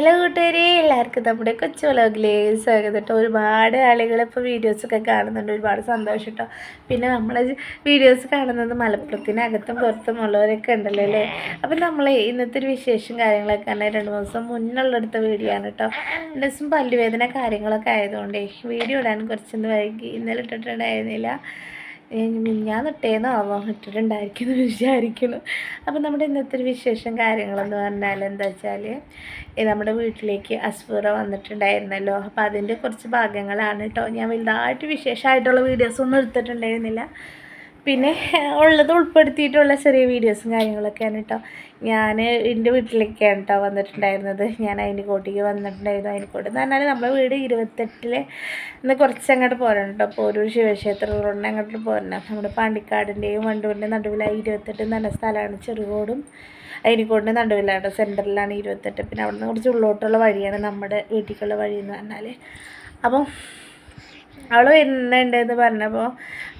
Hello കൂട്ടുകാരെ. എല്ലാവർക്കും നമ്മുടെ കൊച്ചു വ്ലോഗിലേ സ്വാഗതം കേട്ടോ. ഒരുപാട് ആളുകൾ ഇപ്പോൾ വീഡിയോസൊക്കെ കാണുന്നുണ്ട്. ഒരുപാട് സന്തോഷം കേട്ടോ. പിന്നെ നമ്മൾ വീഡിയോസ് കാണുന്നത് മലപ്പുറത്തിനകത്തും പുറത്തും ഉള്ളവരൊക്കെ ഉണ്ടല്ലോ അല്ലേ? അപ്പം നമ്മൾ ഇന്നത്തെ ഒരു വിശേഷം കാര്യങ്ങളൊക്കെ തന്നെ രണ്ട് ദിവസം മുന്നുള്ളെടുത്ത വീഡിയോ ആണ് കേട്ടോ. രണ്ട് ദിവസം പല്ലുവേദന കാര്യങ്ങളൊക്കെ ആയതുകൊണ്ടേ വീഡിയോ ഇടാൻ കുറച്ചൊന്ന് വൈകി ഇന്നലെ ഇട്ടിട്ടുണ്ടായിരുന്നില്ല. ഞാൻ ഇട്ടേന്നോ ആവാം ഇട്ടിട്ടുണ്ടായിരിക്കും വിചാരിക്കുന്നു. അപ്പം നമ്മുടെ ഇന്നത്തെ ഒരു വിശേഷം കാര്യങ്ങളെന്ന് പറഞ്ഞാൽ എന്താ വെച്ചാൽ നമ്മുടെ വീട്ടിലേക്ക് അസ്ഫൂറ വന്നിട്ടുണ്ടായിരുന്നല്ലോ. അപ്പോൾ അതിന്റെ കുറച്ച് ഭാഗങ്ങളാണ് കേട്ടോ ഞാൻ വലുതായിട്ട് വിശേഷമായിട്ടുള്ള വീഡിയോസൊന്നും എടുത്തിട്ടുണ്ടായിരുന്നില്ല. പിന്നെ ഉള്ളത് ഉൾപ്പെടുത്തിയിട്ടുള്ള ചെറിയ വീഡിയോസും കാര്യങ്ങളൊക്കെയാണ് കേട്ടോ ഞാൻ എന്റെ വീട്ടിലേക്കാണ് കേട്ടോ വന്നിട്ടുണ്ടായിരുന്നത്. ഞാൻ കോട്ടിക്ക് വന്നിട്ടുണ്ടായിരുന്നു. അതിനിക്കോട്ട് എന്ന് പറഞ്ഞാൽ നമ്മുടെ വീട് ഇരുപത്തെട്ടിൽ ഇന്ന് കുറച്ച് അങ്ങോട്ട് പോരണം കേട്ടോ അപ്പോൾ ഒരു ശിവക്ഷേത്രങ്ങളുണ്ട് അങ്ങോട്ട് പോരണം. നമ്മുടെ പാണ്ടിക്കാടിന്റെയും വണ്ടൂരിന്റെയും നടുവിലായി ഇരുപത്തെട്ട് എന്ന് പറഞ്ഞ സ്ഥലമാണ് ചെറുകോടും. അതിനിക്കോട്ടിന്റെ നടുവിലാണ് സെന്ററിലാണ് ഇരുപത്തെട്ട്. പിന്നെ അവിടെ നിന്ന് കുറച്ച് ഉള്ളോട്ടുള്ള വഴിയാണ് നമ്മുടെ വീട്ടിലേക്കുള്ള വഴി എന്ന് പറഞ്ഞാൽ അപ്പം അവൾ വരുന്നുണ്ടെന്ന് പറഞ്ഞപ്പോൾ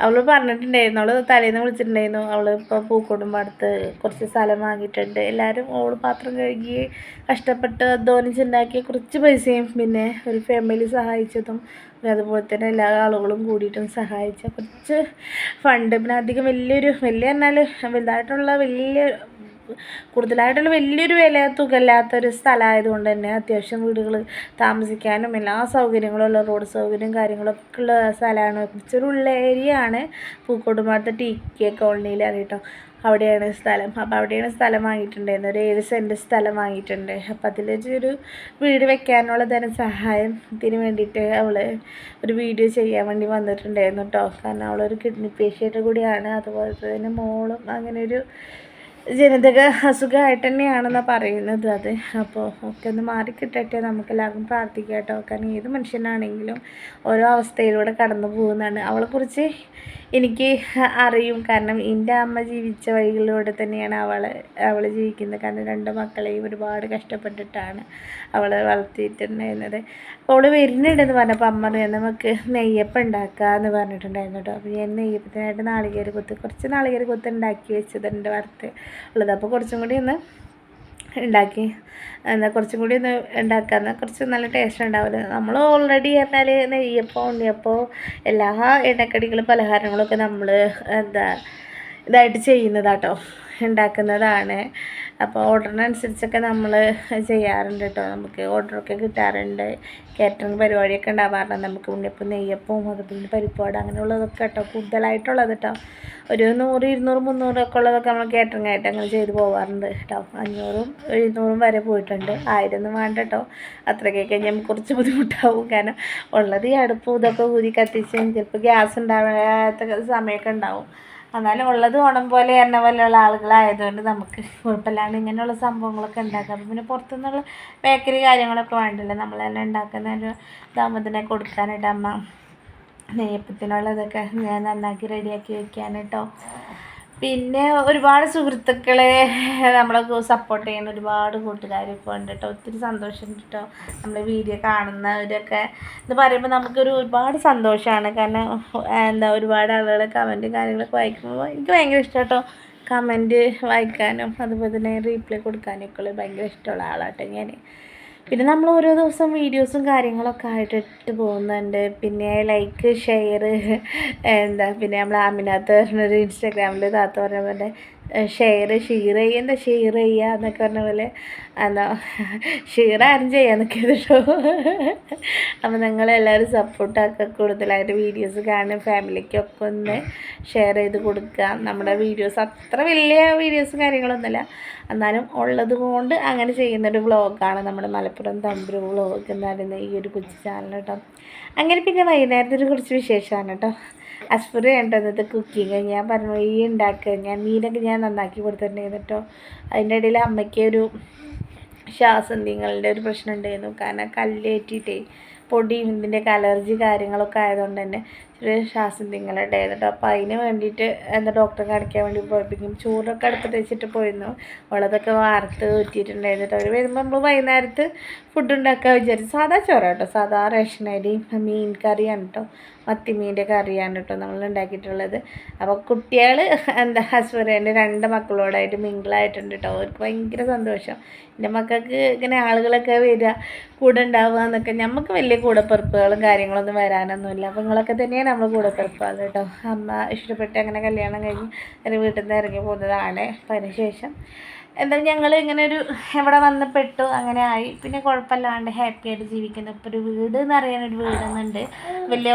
അവൾ പറഞ്ഞിട്ടുണ്ടായിരുന്നു അവൾ തലേന്ന് വിളിച്ചിട്ടുണ്ടായിരുന്നു. അവൾ ഇപ്പോൾ പൂക്കോടും അടുത്ത് കുറച്ച് സ്ഥലം വാങ്ങിയിട്ടുണ്ട്. എല്ലാവരും ഓൾ പാത്രം കഴുകി കഷ്ടപ്പെട്ട് അധ്വാനിച്ചുണ്ടാക്കിയ കുറച്ച് പൈസയും പിന്നെ ഒരു ഫാമിലി സഹായിച്ചതും പിന്നെ അതുപോലെ തന്നെ എല്ലാ ആളുകളും കൂടിയിട്ടും സഹായിച്ച കുറച്ച് ഫണ്ട് പിന്നെ അധികം വലിയൊരു വലിയ എന്നാൽ വലുതായിട്ടുള്ള വലിയ കൂടുതലായിട്ടുള്ള വലിയൊരു വില തുകയില്ലാത്തൊരു സ്ഥലമായതുകൊണ്ട് തന്നെ അത്യാവശ്യം വീടുകൾ താമസിക്കാനും എല്ലാ സൗകര്യങ്ങളും ഉള്ള റോഡ് സൗകര്യം കാര്യങ്ങളൊക്കെ ഉള്ള സ്ഥലമാണ്. കുറച്ചൊരു ഉള്ള ഏരിയ ആണ്. പൂക്കോട്ടുമാടത്തെ ടി കെ കോളനിയിൽ അറിയട്ടോ. അവിടെയാണ് സ്ഥലം. അപ്പോൾ അവിടെയാണ് സ്ഥലം വാങ്ങിയിട്ടുണ്ടായിരുന്നത് ഒരു ഏഴ് സെന്റ് സ്ഥലം വാങ്ങിയിട്ടുണ്ട്. അപ്പോൾ അതിൽ ഒരു വീട് വെക്കാനുള്ള ധനസഹായത്തിന് വേണ്ടിയിട്ട് അവൾ ഒരു വീഡിയോ ചെയ്യാൻ വേണ്ടി വന്നിട്ടുണ്ടായിരുന്നു കേട്ടോ കാരണം അവളൊരു കിഡ്നി പേഷ്യന്റ് കൂടിയാണ്. അതുപോലെ തന്നെ മോളും അങ്ങനെ ഒരു ജനിതക അസുഖമായിട്ട് തന്നെയാണെന്നാണ് പറയുന്നത് അത്. അപ്പോൾ ഒക്കെ ഒന്ന് മാറിക്കിട്ടട്ടെ. നമുക്കെല്ലാവർക്കും പ്രാർത്ഥിക്കാം കേട്ടോ കാരണം ഏത് മനുഷ്യനാണെങ്കിലും ഓരോ അവസ്ഥയിലൂടെ കടന്നു പോകുന്നതാണ് അവളെക്കുറിച്ച് എനിക്ക് അറിയും. കാരണം എന്റെ അമ്മ ജീവിച്ച വഴികളിലൂടെ തന്നെയാണ് അവൾ അവൾ ജീവിക്കുന്നത്. കാരണം രണ്ട് മക്കളെയും ഒരുപാട് കഷ്ടപ്പെട്ടിട്ടാണ് അവൾ വളർത്തിയിട്ടുണ്ടായിരുന്നത്. അപ്പോൾ അവൾ വരുന്നുണ്ടെന്ന് പറഞ്ഞപ്പോൾ അമ്മ അറിയാം നമുക്ക് നെയ്യപ്പം ഉണ്ടാക്കുക എന്ന് പറഞ്ഞിട്ടുണ്ടായിരുന്നു കേട്ടോ. അപ്പോൾ ഞാൻ നെയ്യപ്പത്തിനായിട്ട് നാളികേര കൊത്ത് കുറച്ച് നാളികേര കുത്ത് ഉണ്ടാക്കി വെച്ചതുണ്ട് വറുത്ത് ഉള്ളത്. അപ്പോൾ കുറച്ചും കൂടി ഒന്ന് ഉണ്ടാക്കി. എന്താ കുറച്ചും കൂടി ഒന്ന് ഉണ്ടാക്കാൻ കുറച്ച് നല്ല ടേസ്റ്റ് ഉണ്ടാവില്ല നമ്മൾ ഓൾറെഡി പറഞ്ഞാൽ നെയ്യപ്പം ഉണ്ണിയപ്പോൾ എല്ലാ എണ്ണക്കടികളും പലഹാരങ്ങളൊക്കെ നമ്മൾ എന്താ ഇതായിട്ട് ചെയ്യുന്നതാട്ടോ. ഉണ്ടാക്കുന്നതാണ്. അപ്പോൾ ഓർഡറിനനുസരിച്ചൊക്കെ നമ്മൾ ചെയ്യാറുണ്ട് കേട്ടോ നമുക്ക് ഓർഡറൊക്കെ കിട്ടാറുണ്ട്. കാറ്ററിംഗ് പരിപാടിയൊക്കെ ഉണ്ടാവാറുണ്ട്. നമുക്ക് ഉണ്ണിയപ്പം നെയ്യപ്പവും അതുപോലെ പരിപ്പാട് അങ്ങനെയുള്ളതൊക്കെ കേട്ടോ കൂടുതലായിട്ടുള്ളത് കേട്ടോ ഒരു നൂറ് ഇരുന്നൂറ് മുന്നൂറൊക്കെ ഉള്ളതൊക്കെ നമ്മൾ കാറ്ററിംഗ് ആയിട്ട് അങ്ങനെ ചെയ്ത് പോകാറുണ്ട് കേട്ടോ അഞ്ഞൂറും എഴുന്നൂറും വരെ പോയിട്ടുണ്ട്. ആയിരം ഒന്നും വേണ്ട കേട്ടോ അത്രയ്ക്കൊക്കെ നമുക്ക് കുറച്ച് ബുദ്ധിമുട്ടാവും. കാരണം ഉള്ളത് ഈ അടുപ്പ് ഇതൊക്കെ ഊതി കത്തിച്ച് ചിലപ്പോൾ ഗ്യാസ് ഉണ്ടാവാത്ത സമയമൊക്കെ ഉണ്ടാവും. എന്നാലും ഉള്ളത് ഓണം പോലെ തന്നെ പോലെയുള്ള ആളുകളായതുകൊണ്ട് നമുക്ക് കുഴപ്പമില്ലാണ്ട് ഇങ്ങനെയുള്ള സംഭവങ്ങളൊക്കെ ഉണ്ടാക്കാം. പിന്നെ പുറത്തുനിന്നുള്ള ബേക്കറി കാര്യങ്ങളൊക്കെ വേണ്ടല്ലോ. നമ്മൾ തന്നെ ഉണ്ടാക്കുന്ന ഒരു ദാമ്പതിനെ കൊടുക്കാനായിട്ട് അമ്മ നെയ്യപ്പത്തിനുള്ളതൊക്കെ ഞാൻ നന്നാക്കി റെഡിയാക്കി വെക്കാൻ പിന്നെ ഒരുപാട് സുഹൃത്തുക്കളെ നമ്മളെ സപ്പോർട്ട് ചെയ്യുന്ന ഒരുപാട് കൂട്ടുകാരൊക്കെ ഉണ്ട് കേട്ടോ ഒത്തിരി സന്തോഷമുണ്ട് കേട്ടോ നമ്മുടെ വീഡിയോ കാണുന്നവരൊക്കെ. എന്ന് പറയുമ്പോൾ നമുക്കൊരു ഒരുപാട് സന്തോഷമാണ് കാരണം എന്താ ഒരുപാട് ആളുകളെ കമന്റും കാര്യങ്ങളൊക്കെ വായിക്കുമ്പോൾ എനിക്ക് ഭയങ്കര ഇഷ്ടം കേട്ടോ കമന്റ് വായിക്കാനും അതുപോലെ തന്നെ റീപ്ലൈ കൊടുക്കാനൊക്കെ ഉള്ള ഭയങ്കര ഇഷ്ടമുള്ള ആളാട്ടോ ഞാൻ പിന്നെ നമ്മൾ ഓരോ ദിവസം വീഡിയോസും കാര്യങ്ങളൊക്കെ ആയിട്ട് ഇട്ട് പോകുന്നുണ്ട്. പിന്നെ ലൈക്ക് ഷെയർ എന്താ പിന്നെ നമ്മൾ അമിനാത്ത് പറഞ്ഞൊരു ഇൻസ്റ്റാഗ്രാമിൽ താത്ത പറഞ്ഞ പോലെ ഷെയർ ഷെയർ ചെയ്യുക ഷെയർ ചെയ്യുക എന്നൊക്കെ പറഞ്ഞ പോലെ എന്താ ഷെയർ ആരും ചെയ്യാൻ നിൽക്കരുത് കേട്ടോ അപ്പോൾ നിങ്ങളെല്ലാവരും സപ്പോർട്ടൊക്കെ കൂടുതലായിട്ട് വീഡിയോസ് കാണും ഫാമിലിക്കൊക്കെ ഒന്ന് ഷെയർ ചെയ്ത് കൊടുക്കുക. നമ്മുടെ വീഡിയോസ് അത്ര വലിയ വീഡിയോസും കാര്യങ്ങളൊന്നുമില്ല. എന്നാലും ഉള്ളത് കൊണ്ട് അങ്ങനെ ചെയ്യുന്നൊരു വ്ളോഗാണ് നമ്മുടെ മലപ്പുറം തമ്പുരു വ്ളോഗ് എന്ന് പറയുന്ന ഈ ഒരു കൊച്ചു ചാനൽ കേട്ടോ അങ്ങനെ പിന്നെ വൈകുന്നേരത്തെ കുറച്ച് വിശേഷമാണ് കേട്ടോ അസ്ഫുർ വേണ്ടത് കുക്കിങ് ഞാൻ പറഞ്ഞു ഈ ഉണ്ടാക്കുക ഞാൻ മീനൊക്കെ ഞാൻ നന്നാക്കി കൊടുത്തിട്ടുണ്ടായിരുന്നു കേട്ടോ. അതിന്റെ ഇടയിൽ അമ്മയ്ക്ക് ഒരു ശ്വാസന്തിങ്ങളുടെ ഒരു പ്രശ്നം ഉണ്ടായിരുന്നു. കാരണം കല്ലേറ്റിട്ടേ പൊടിയും ഇതിന്റെ അലർജി കാര്യങ്ങളൊക്കെ ആയതുകൊണ്ട് തന്നെ ഒരു ശ്വാസം തിങ്ങലുണ്ടായിരുന്നു കേട്ടോ അപ്പോൾ അതിന് വേണ്ടിയിട്ട് എന്താ ഡോക്ടറെ കാണിക്കാൻ വേണ്ടി പോയപ്പോഴേക്കും ചൂടൊക്കെ അടുപ്പത്ത് വെച്ചിട്ട് പോയിരുന്നു. വളതൊക്കെ വാർത്ത് ഊറ്റിയിട്ടുണ്ടായിരുന്നു അവർ വരുമ്പോൾ നമ്മൾ വൈകുന്നേരത്ത് ഫുഡ് ഉണ്ടാക്കാൻ വിചാരിച്ചു സാധാ ചോറ കേട്ടോ. സാധാ റേഷൻ അരി മീൻ കറിയാണ് കേട്ടോ. മത്തിമീന്റെ കറിയാണ് കേട്ടോ നമ്മൾ ഉണ്ടാക്കിയിട്ടുള്ളത്. അപ്പോൾ കുട്ടികൾ എന്താ ഹസ്ബൻഡ് രണ്ട് മക്കളോടായിട്ട് മിങ്കിളായിട്ടുണ്ട് കേട്ടോ. അവർക്ക് ഭയങ്കര സന്തോഷം. എന്റെ മക്കൾക്ക് ഇങ്ങനെ ആളുകളൊക്കെ വരിക കൂടെ ഉണ്ടാവുക എന്നൊക്കെ. നമുക്ക് വലിയ കൂടെ പെറുപ്പുകളും കാര്യങ്ങളൊന്നും വരാനൊന്നുമില്ല. അപ്പോൾ നിങ്ങളൊക്കെ തന്നെയാണ് നമ്മൾ കൂടെ പിറപ്പാണ് കേട്ടോ. അമ്മ ഇഷ്ടപ്പെട്ട് അങ്ങനെ കല്യാണം കഴിഞ്ഞ് അതിന് വീട്ടിൽ നിന്ന് ഇറങ്ങി പോകുന്നതാണ്. അപ്പോൾ അതിന് ശേഷം എന്തായാലും ഞങ്ങൾ ഇങ്ങനെ ഒരു എവിടെ വന്ന് പെട്ടു അങ്ങനെ ആയി. പിന്നെ കുഴപ്പമില്ലാണ്ട് ഹാപ്പി ആയിട്ട് ജീവിക്കുന്നു. ഇപ്പോൾ ഒരു വീട് എന്ന് അറിയാനൊരു വീടെന്നുണ്ട്. വലിയ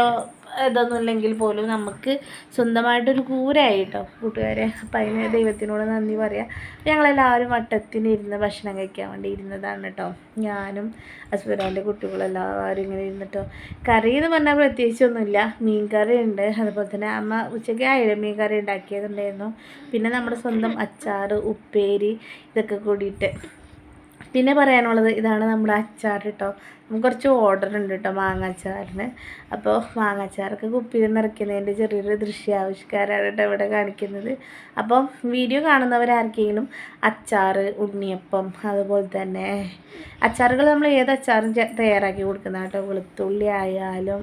ഇതൊന്നും ഇല്ലെങ്കിൽ പോലും നമുക്ക് സ്വന്തമായിട്ടൊരു കൂരായി കേട്ടോ കൂട്ടുകാരെ അപ്പം അതിന് ദൈവത്തിനോട് നന്ദി പറയാം. ഞങ്ങളെല്ലാവരും വട്ടത്തിന് ഇരുന്ന് ഭക്ഷണം കഴിക്കാൻ വേണ്ടി ഇരുന്നതാണ് കേട്ടോ ഞാനും ഹസ്ബൻഡിന്റെ കുട്ടികളെല്ലാവരും ഇങ്ങനെ ഇരുന്നിട്ടോ. കറി എന്ന് പറഞ്ഞാൽ പ്രത്യേകിച്ചൊന്നുമില്ല. മീൻ കറി ഉണ്ട് അതുപോലെ തന്നെ അമ്മ ഉച്ചയ്ക്ക് ആയിരം മീൻ കറി ഉണ്ടാക്കിയതുണ്ടായിരുന്നു. പിന്നെ നമ്മുടെ സ്വന്തം അച്ചാർ ഉപ്പേരി ഇതൊക്കെ കൂടിയിട്ട്. പിന്നെ പറയാനുള്ളത് ഇതാണ് നമ്മുടെ അച്ചാർ കേട്ടോ കുറച്ച് ഓർഡർ ഉണ്ട് കേട്ടോ മാങ്ങാച്ചാറിന്. അപ്പോൾ മാങ്ങാച്ചാറൊക്കെ കുപ്പിയിൽ നിറയ്ക്കുന്നതിന്റെ ചെറിയൊരു ദൃശ്യാവിഷ്കാരമാണ് കേട്ടോ ഇവിടെ കാണിക്കുന്നത്. അപ്പോൾ വീഡിയോ കാണുന്നവരാർക്കെങ്കിലും അച്ചാർ ഉണ്ണിയപ്പം അതുപോലെ തന്നെ അച്ചാറുകൾ നമ്മൾ ഏത് അച്ചാറും തയ്യാറാക്കി കൊടുക്കുന്ന കേട്ടോ വെളുത്തുള്ളി ആയാലും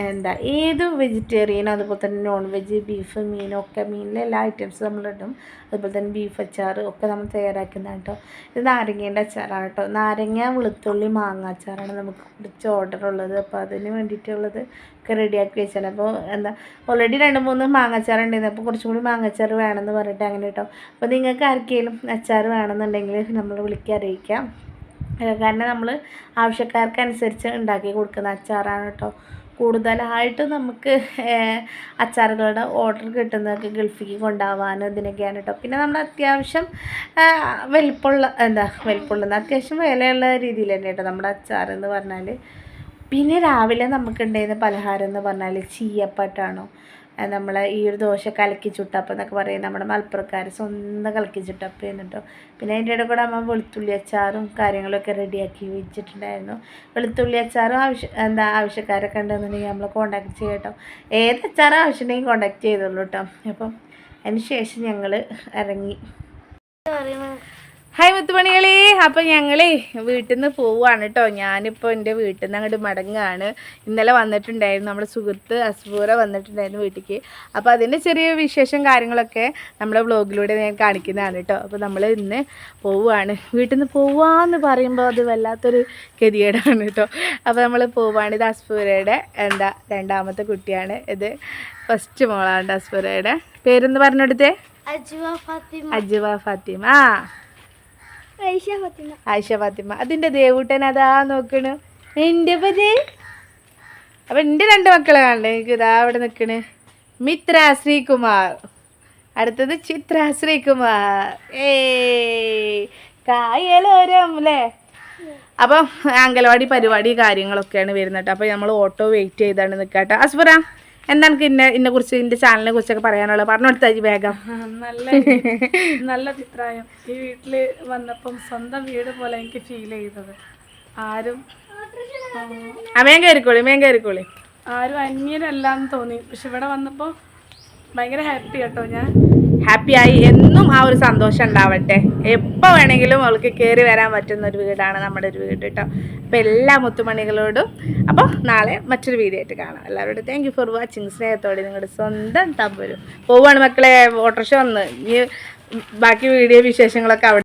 എന്താ ഏത് വെജിറ്റേറിയൻ അതുപോലെ തന്നെ നോൺ വെജ് ബീഫ് മീൻ ഒക്കെ മീനിലെ എല്ലാ ഐറ്റംസും ഇടും. അതുപോലെ തന്നെ ബീഫ് അച്ചാർ ഒക്കെ നമ്മൾ തയ്യാറാക്കുന്ന കേട്ടോ ഇത് നാരങ്ങേന്റെ അച്ചാറാണ് കേട്ടോ നാരങ്ങ വെളുത്തുള്ളി മാങ്ങ അച്ചാറാണ് നമുക്ക് കുറച്ച് ഓർഡർ ഉള്ളത്. അപ്പോൾ അതിന് വേണ്ടിയിട്ടുള്ളത് ഒക്കെ റെഡിയാക്കി വെച്ചാണ്. അപ്പോൾ എന്താ ഓൾറെഡി രണ്ട് മൂന്ന് മാങ്ങാച്ചാർ ഉണ്ടായിരുന്നു അപ്പോൾ കുറച്ചും കൂടി മാങ്ങാച്ചാർ വേണമെന്ന് പറഞ്ഞിട്ട് അങ്ങനെ കേട്ടോ അപ്പോൾ നിങ്ങൾക്ക് ആർക്കെങ്കിലും അച്ചാർ വേണമെന്നുണ്ടെങ്കിൽ നമ്മൾ വിളിക്കുക അറിയിക്കാം. കാരണം നമ്മൾ ആവശ്യക്കാർക്കനുസരിച്ച് ഉണ്ടാക്കി കൊടുക്കുന്ന അച്ചാറാണ് കേട്ടോ കൂടുതലായിട്ട് നമുക്ക് അച്ചാറുകളുടെ ഓർഡർ കിട്ടുന്നതൊക്കെ ഗൾഫിലേക്ക് കൊണ്ടുപോകാനും ഇതിനൊക്കെയാണ് കേട്ടോ പിന്നെ നമ്മൾ അത്യാവശ്യം വലിപ്പമുള്ള എന്താ വലിപ്പമുള്ള അത്യാവശ്യം വിലയുള്ള രീതിയിൽ തന്നെ കേട്ടോ നമ്മുടെ അച്ചാർ എന്ന് പറഞ്ഞാൽ പിന്നെ രാവിലെ നമുക്ക് ഉണ്ടായിരുന്ന പലഹാരം എന്ന് പറഞ്ഞാൽ ചീയപ്പട്ടാണോ? അത് നമ്മളെ ഈ ഒരു ദോശ കലക്കി ചുട്ടപ്പം എന്നൊക്കെ പറയും. നമ്മുടെ മലപ്പുറക്കാർ സ്വന്തം കലക്കി ചുട്ടപ്പം എന്നിട്ടോ. പിന്നെ അതിന്റെ ഇടയിൽ കൂടെ അമ്മ വെളുത്തുള്ളി അച്ചാറും കാര്യങ്ങളൊക്കെ റെഡിയാക്കി വെച്ചിട്ടുണ്ടായിരുന്നു. വെളുത്തുള്ളി അച്ചാറും ആവശ്യം എന്താ ആവശ്യക്കാരൊക്കെ ഉണ്ടെന്നുണ്ടെങ്കിൽ നമ്മൾ കോണ്ടാക്ട് ചെയ്യട്ടോ. ഏത് അച്ചാറും ആവശ്യമുണ്ടെങ്കിൽ കോണ്ടാക്ട് ചെയ്തോളൂ കേട്ടോ അപ്പം അതിന് ശേഷം ഞങ്ങൾ ഇറങ്ങി. ഹായ് മുത്തുമണികളെ. അപ്പം ഞങ്ങളേ വീട്ടിൽ നിന്ന് പോവുകയാണ് കേട്ടോ ഞാനിപ്പോൾ എന്റെ വീട്ടിൽ നിന്ന് അങ്ങോട്ട് മടങ്ങുകയാണ് ഇന്നലെ വന്നിട്ടുണ്ടായിരുന്നു. നമ്മുടെ സുഹൃത്ത് അസ്ബൂറ വന്നിട്ടുണ്ടായിരുന്നു വീട്ടിലേക്ക് അപ്പോൾ അതിന്റെ ചെറിയ വിശേഷം കാര്യങ്ങളൊക്കെ നമ്മളെ വ്ളോഗിലൂടെ ഞാൻ കാണിക്കുന്നതാണ് കേട്ടോ അപ്പോൾ നമ്മൾ ഇന്ന് പോവുകയാണ് വീട്ടിൽ നിന്ന് പോവാന്ന് പറയുമ്പോൾ അത് വല്ലാത്തൊരു ഗതികേടാണ് കേട്ടോ അപ്പോൾ നമ്മൾ പോവുകയാണ് ഇത് അസ്ബൂരയുടെ എന്താ രണ്ടാമത്തെ കുട്ടിയാണ് ഇത്. ഫസ്റ്റ് മോളാണ് അസ്ബൂരയുടെ പേരെന്ന് പറഞ്ഞെടുത്തേ? അജ്വ ഫാത്തിമ. അജുവ ഫാത്തിമ. ആ. ആയിഷ ഫാത്തിമ. അതിന്റെ ദേവൂട്ടൻ അതാ നോക്കണ്. എന്റെ പതി അപ്പൊ എന്റെ രണ്ട് മക്കളെ കാണണ്ടേ? എനിക്ക് ഇതാ അവിടെ നിക്കണ്. മിത്ര ശ്രീകുമാർ. അടുത്തത് ചിത്ര ശ്രീകുമാർ. ഏ അല്ലേ? അപ്പം അംഗനവാടി പരിപാടി കാര്യങ്ങളൊക്കെയാണ് വരുന്നത് കേട്ടോ. അപ്പം നമ്മൾ ഓട്ടോ വെയിറ്റ് ചെയ്താണ് നിൽക്കാട്ടോ അസ്ബറ എന്താ എനിക്ക് ഇന്നെ ഇന്നെ കുറിച്ച് ഇന്റെ ചാനലിനെ കുറിച്ചൊക്കെ പറയാനുള്ളത്? പറഞ്ഞു കൊടുത്താൽ വേഗം. നല്ല നല്ല അഭിപ്രായം. ഈ വീട്ടിൽ വന്നപ്പം സ്വന്തം വീട് പോലെ എനിക്ക് ഫീൽ ചെയ്തത്. ആരും ആ മേൻ കയറിക്കോളി മേൻ കയറിക്കോളി. ആരും അന്യരല്ലാന്ന് തോന്നി. പക്ഷെ ഇവിടെ വന്നപ്പോൾ ഭയങ്കര ഹാപ്പി കേട്ടോ ഞാൻ. ഹാപ്പിയായി എന്നും ആ ഒരു സന്തോഷം ഉണ്ടാവട്ടെ. എപ്പോൾ വേണമെങ്കിലും അവൾക്ക് കയറി വരാൻ പറ്റുന്ന ഒരു വീടാണ് നമ്മുടെ ഒരു വീട് കേട്ടോ അപ്പോൾ എല്ലാ മുത്തുമണികളോടും അപ്പോൾ നാളെ മറ്റൊരു വീഡിയോ ആയിട്ട് കാണാം. എല്ലാവരോടും താങ്ക് ഫോർ വാച്ചിങ് സ്നേഹത്തോടെ നിങ്ങളുടെ സ്വന്തം തമ്പരും. പോവാണ് മക്കളെ ഓട്ടോറിക്ഷ വന്ന്. ഇനി ബാക്കി വീഡിയോ വിശേഷങ്ങളൊക്കെ അവിടെ